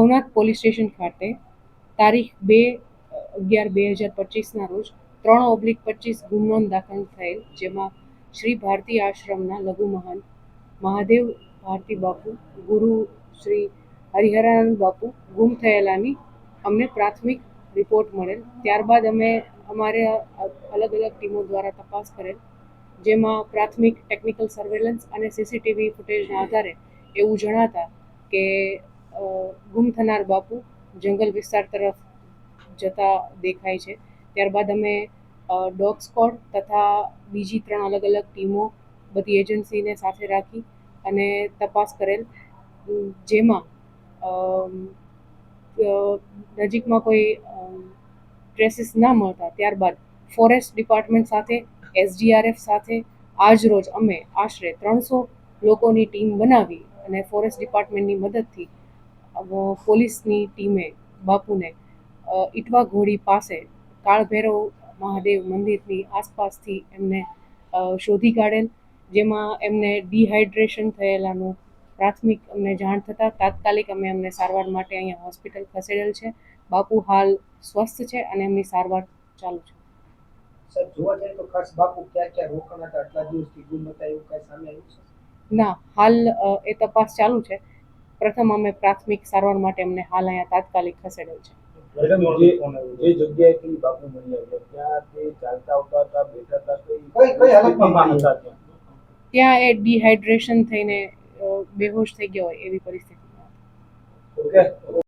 Bhavnath police station ખાતે તારીખ બે, અગિયાર બે હજાર પચીસના રોજ ત્રણ ઓબ્લિક પચીસ ગુનો દાખલ થયેલ, જેમાં શ્રી ભારતી આશ્રમના લઘુ મહાન મહાદેવ ભારતી બાપુ, ગુરુ શ્રી હરિહરાનંદ બાપુ ગુમ થયેલાની અમને પ્રાથમિક રિપોર્ટ મળેલ. ત્યારબાદ અમે અમારે અલગ અલગ ટીમો દ્વારા તપાસ કરેલ, જેમાં પ્રાથમિક ટેકનિકલ સર્વેલન્સ અને સીસીટીવી ફૂટેજના આધારે એવું જણાતા કે ગુમ થનાર બાપુ જંગલ વિસ્તાર તરફ જતા દેખાય છે. ત્યારબાદ અમે ડોગ સ્કોડ તથા બીજી ત્રણ અલગ અલગ ટીમો બધી એજન્સીને સાથે રાખી અને તપાસ કરેલ, જેમાં નજીકમાં કોઈ ટ્રેસીસ ના મળતા. ત્યારબાદ ફોરેસ્ટ ડિપાર્ટમેન્ટ સાથે એસડીઆરએફ સાથે આજ રોજ અમે આશરે ત્રણસો લોકોની ટીમ બનાવી અને ફોરેસ્ટ ડિપાર્ટમેન્ટની મદદથી પોલીસની ટીમે બાપુને ઇટવા ઘોડી પાસે કાળભૈરવ મહાદેવ મંદિરની આસપાસથી એમને શોધી કાઢેલ જેમાં એમને ડિહાઇડ્રેશન થયેલાનું પ્રાથમિક અમને જાણ થતાં તાત્કાલિક અમે એમને સારવાર માટે અહીંયા હોસ્પિટલ ખસેડેલ છે. બાપુ હાલ સ્વસ્થ છે અને એમની સારવાર ચાલુ છે. સર જોવા જઈએ તો ખાસ બાપુ ક્યાં ક્યાં રોકાણ હતા? આટલા દિવસથી ગુમ હતા એવું કઈ સામે આવ્યું છે? ના હાલ એ તપાસ ચાલુ છે. પ્રથમ અમે પ્રાથમિક સારવાર માટે એમને હાલ અહીંયા તાત્કાલિક ખસેડેલ છે. જે જે જગ્યાએથી બાપુ મળી આવ્યા ત્યાં તે ચાલતા આવતા બેઠા હતા કઈ કઈ- કઈ હાલતમાં હતા ત્યાં? ત્યાં એ ડિહાઇડ્રેશન થઈને બેહોશ થઈ ગયો હોય એવી પરિસ્થિતિ ઓકે.